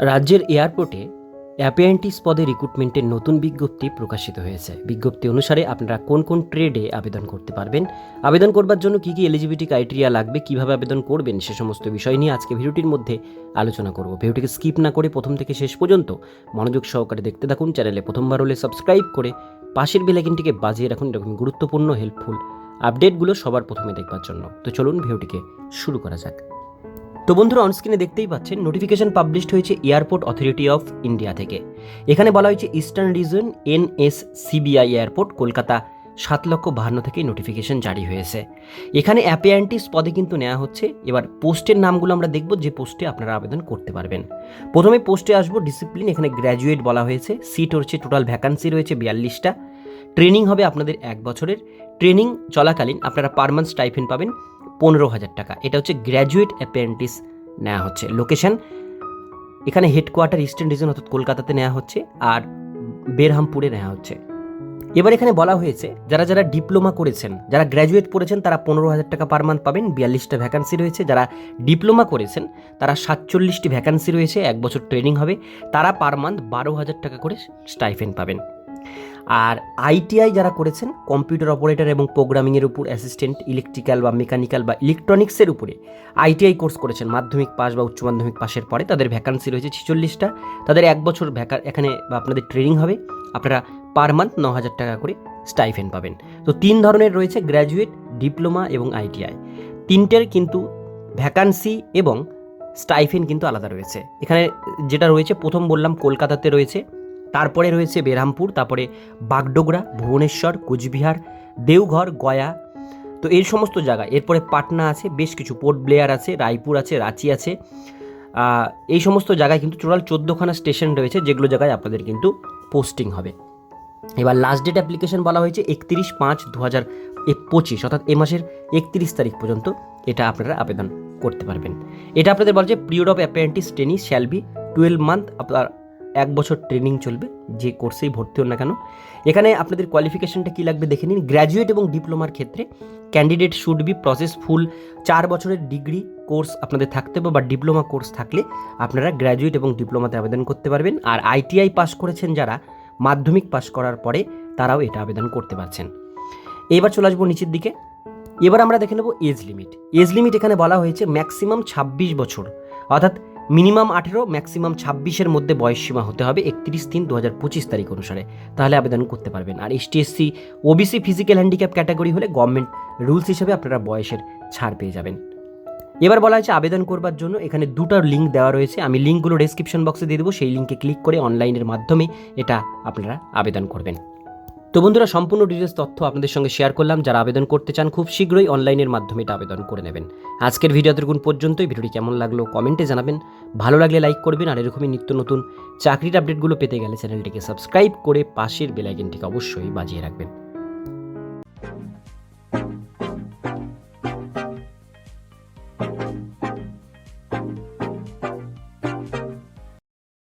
রাজ্যের এয়ারপোর্টে অ্যাপিয়েন্টিস পদে রিক্রুটমেন্টের নতুন বিজ্ঞপ্তি প্রকাশিত হয়েছে। বিজ্ঞপ্তি অনুসারে আপনারা কোন কোন ট্রেডে আবেদন করতে পারবেন, আবেদন করবার জন্য কী কী এলিজিবিলিটি ক্রাইটেরিয়া লাগবে, কীভাবে আবেদন করবেন সে সমস্ত বিষয় নিয়ে আজকে ভিডিওটির মধ্যে আলোচনা করব। ভিডিওটিকে স্কিপ না করে প্রথম থেকে শেষ পর্যন্ত মনোযোগ সহকারে দেখতে থাকুন, চ্যানেলে প্রথমবার হলে সাবস্ক্রাইব করে পাশের বেলাইকিনটিকে বাজিয়ে রাখুন, এরকম গুরুত্বপূর্ণ হেল্পফুল আপডেটগুলো সবার প্রথমে দেখবার জন্য। তো চলুন ভিডিওটিকে শুরু করা যাক। তো বন্ধুরা অনস্ক্রিনে দেখতেই পাচ্ছেন নোটিফিকেশন পাবলিশড হয়েছে এয়ারপোর্ট অথরিটি অফ ইন্ডিয়া থেকে। এখানে বলা হয়েছে eastern region N S CBI airport Kolkata, সাত লক্ষ বাহান্ন থেকে নোটিফিকেশন জারি হয়েছে। এখানে অ্যাপিয়ান্টিস পদে কিন্তু নেওয়া হচ্ছে। এবার পোস্টের নামগুলো আমরা দেখব, যে পোস্টে আপনারা আবেদন করতে পারবেন। প্রথমে পোস্টে আসব ডিসিপ্লিন এখানে গ্র্যাজুয়েট বলা হয়েছে। সিট হচ্ছে টোটাল ভ্যাকান্সি রয়েছে বিয়াল্লিশটা। ট্রেনিং হবে আপনাদের এক বছরের। ট্রেনিং চলাকালীন আপনারা পার মান্থ স্টাইফেন পাবেন পনেরো হাজার টাকা। এটা হচ্ছে গ্র্যাজুয়েট অ্যাপ্রেন্টিস নেওয়া হচ্ছে। লোকেশন, এখানে হেডকোয়ার্টার ইস্টার্ন রিজন অর্থাৎ কলকাতাতে নেওয়া হচ্ছে আর বেরহামপুরে নেওয়া হচ্ছে। এবার এখানে বলা হয়েছে, যারা যারা ডিপ্লোমা করেছেন, যারা গ্র্যাজুয়েট করেছেন তারা পনেরো হাজার টাকা পার মান্থ পাবেন। বিয়াল্লিশটা ভ্যাকান্সি রয়েছে। যারা ডিপ্লোমা করেছেন, তারা সাতচল্লিশটি ভ্যাকান্সি রয়েছে। এক বছর ট্রেনিং হবে। তারা পার মান্থ বারো হাজার টাকা করে স্টাইফেন পাবেন। আর আইটিআই যারা করেছেন কম্পিউটার অপারেটর এবং প্রোগ্রামিংয়ের উপর অ্যাসিস্ট্যান্ট ইলেকট্রিক্যাল বা মেকানিক্যাল বা ইলেকট্রনিক্সের উপরে আইটিআই কোর্স করেছেন, মাধ্যমিক পাস বা উচ্চ মাধ্যমিক পাশের পরে। তাদের ভ্যাকান্সি রয়েছে ছেচল্লিশটা। তাদের এক বছর ভ্যাকা এখানে আপনাদের ট্রেনিং হবে। আপনারা পার মান্থ ন হাজার টাকা করে স্টাইফেন পাবেন। তো তিন ধরনের রয়েছে গ্র্যাজুয়েট ডিপ্লোমা এবং আইটিআই তিনটের কিন্তু ভ্যাকান্সি এবং স্টাইফেন কিন্তু আলাদা রয়েছে। এখানে যেটা রয়েছে, প্রথম বললাম, কলকাতাতে রয়েছে। তারপরে রয়েছে বেরহামপুর তারপরে বাগডোগরা, ভুবনেশ্বর, কোচবিহার, দেওঘর, গয়া, তো এই সমস্ত জায়গা এরপরে পাটনা আছে, বেশ কিছু পোর্ট ব্লেয়ার আছে, রায়পুর আছে, রাঁচি আছে। এই সমস্ত জায়গায় কিন্তু টোটাল চোদ্দোখানা স্টেশন রয়েছে, যেগুলো জায়গায় আপনাদের কিন্তু পোস্টিং হবে। এবার লাস্ট ডেট অ্যাপ্লিকেশন বলা হয়েছে একত্রিশ পাঁচ দু হাজার পঁচিশ, অর্থাৎ এ মাসের একত্রিশ তারিখ পর্যন্ত এটা আপনারা আবেদন করতে পারবেন। এটা আপনাদের বলা যে period of apprentice training shall be twelve month আপনার এক বছর ট্রেনিং চলবে, যে কোর্সেই ভর্তি হন না কেন। এখানে আপনাদের কোয়ালিফিকেশনটা কী লাগবে দেখে নিন। গ্র্যাজুয়েট এবং ডিপ্লোমার ক্ষেত্রে candidate should be process full চার বছরের ডিগ্রি কোর্স আপনাদের থাকতে হবে বা ডিপ্লোমা কোর্স থাকলে আপনারা গ্র্যাজুয়েট এবং ডিপ্লোমাতে আবেদন করতে পারবেন। আর আইটিআই পাস করেছেন যারা, মাধ্যমিক পাস করার পরে তারাও এটা আবেদন করতে পারছেন। এবার চলে আসব নিচের দিকে। এবার আমরা দেখে নেব এজ লিমিট এজ লিমিট এখানে বলা হয়েছে ম্যাক্সিমাম ছাব্বিশ বছর। অর্থাৎ মিনিমাম আঠেরো, ম্যাক্সিমাম ছাব্বিশের মধ্যে বয়স সীমা হতে হবে একত্রিশ তিন দু হাজার পঁচিশ তারিখ অনুসারে। তাহলে আবেদন করতে পারবেন। আর S T OBC physical handicap category হলে গভর্নমেন্ট রুলস হিসেবে আপনারা বয়সের ছাড় পেয়ে যাবেন। এবার বলা হয়েছে আবেদন করবার জন্য এখানে দুটো লিঙ্ক দেওয়া রয়েছে। আমি লিঙ্কগুলো ডেসক্রিপশন বক্সে দিয়ে দেবো। সেই লিঙ্কে ক্লিক করে অনলাইনের মাধ্যমে এটা আপনারা আবেদন করবেন। তো বন্ধুরা, সম্পূর্ণ ডিটেলস তথ্য আপনাদের সঙ্গে শেয়ার করলাম। যারা আবেদন করতে চান, খুব শীঘ্রই অনলাইনের মাধ্যমে এটা আবেদন করে নেবেন। আজকের ভিডিও এতটুকুন পর্যন্তই। ভিডিওটি কেমন লাগল কমেন্টে জানাবেন। ভালো লাগলে লাইক করবেন আর এরকমই নিত্য নতুন চাকরির আপডেটগুলো পেতে গেলে চ্যানেলটিকে সাবস্ক্রাইব করে পাশের বেলাইকেনটিকে অবশ্যই বাজিয়ে রাখবেন।